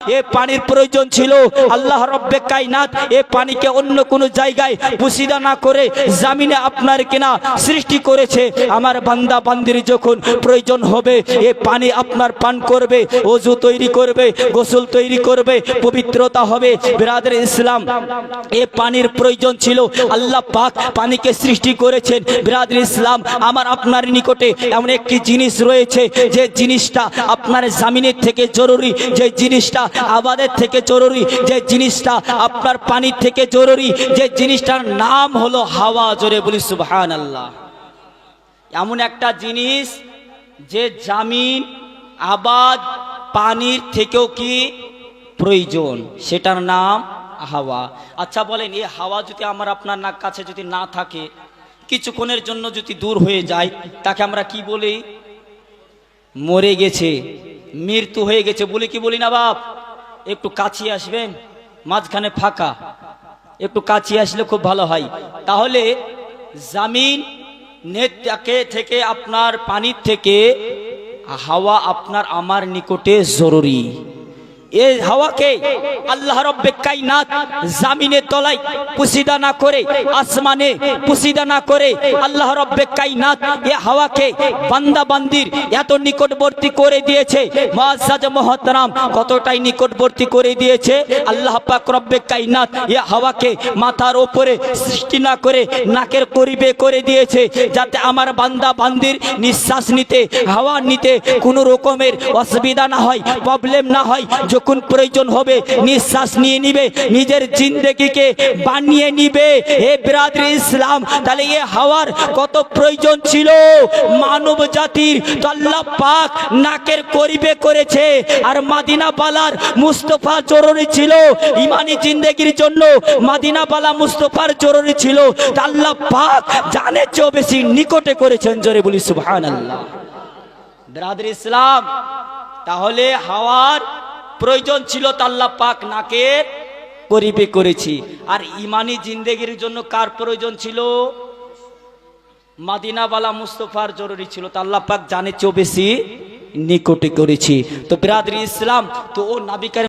এ পানির প্রয়োজন ছিল। আল্লাহ রব্বে কাইনাত এ পানিকে অন্য কোন জায়গায় পুষিদা না করে জামিনে আপনার কিনা সৃষ্টি করেছে। আমার বান্দা বান্দির যখন প্রয়োজন হবে, এ পানি আপনার পান করবে, অজু তৈরি করবে, গোসল তৈরি করবে, পবিত্রতা হবে। বিরাদের ইসলাম, এ পানির প্রয়োজন ছিল। আল্লাহ পাক পানিকে সৃষ্টি করেছেন। বিরাদের ইসলাম, আমার আপনার নিকটে এমন একটি জিনিস রয়েছে। যে জিনিসটা আপনার জামিনের থেকে জরুরি, যে জিনিসটা আবাদের থেকে জরুরি যে জিনিসটা আপনার পানির থেকে জরুরি, যে জিনিসটার নাম হলো হাওয়া, জোরে বলি সুবহান আল্লাহ এমন একটা জিনিস যে জামিন, আবাদ, পানির থেকেও কি প্রয়োজন, সেটার নাম হাওয়া। আচ্ছা বলেন, এই হাওয়া যদি আমার আপনার নাক কাছে যদি না থাকে, কিছুক্ষণের জন্য যদি দূর হয়ে যায়, তাকে আমরা কি বলি? মরে গেছে। মৃত্যু হয়ে গেছে বলি কি বলি না, বাপ? একটু কাছে আসবেন, মাঝখানে ফাঁকা। একটু কাছে আসলে খুব ভালো হয়। তাহলে জামিন নেট থেকে থেকে আপনার পানির থেকে হাওয়া আপনার আমার নিকটে জরুরি। মাথার উপরে সৃষ্টি না করে নাকের করিবে করে দিয়েছে, যাতে আমার বান্দা বান্দির নিঃশ্বাস নিতে, হাওয়া নিতে কোনো রকমের অসুবিধা না হয় প্রবলেম না হয় যখন প্রয়োজন হবে নিঃশ্বাস নিয়ে নিবে, নিজের জিন্দগিকে বানিয়ে নিবে। হে ব্রাদর ইসলাম, তাহলে এ হাওয়ার কত প্রয়োজন ছিল? মানব জাতির তো আল্লাহ পাক নাকের করিবে করেছে, আর মাদিনা বালার মুস্তফা জরুরি ছিল। ইমানি জিন্দগির জন্য মাদিনা বালা মুস্তফার জরুরি ছিল। তা আল্লাহ পাক জানে চেয়েও বেশি নিকটে করেছেন, জোরে বলি সুবহান ইসলাম, তাহলে হাওয়ার প্রয়োজন ছিল তাল্লা পাক নাকের করিবে করেছি। আর ইমানি জিন্দেগির জন্য কার প্রয়োজন ছিল? মাদিনাওয়ালা মুস্তফার জরুরি ছিল তাল্লা পাক জানে চেয়েও বেশি নিকটে করেছি। তো বিরাদরি ইসলাম, তো ও নাবিকার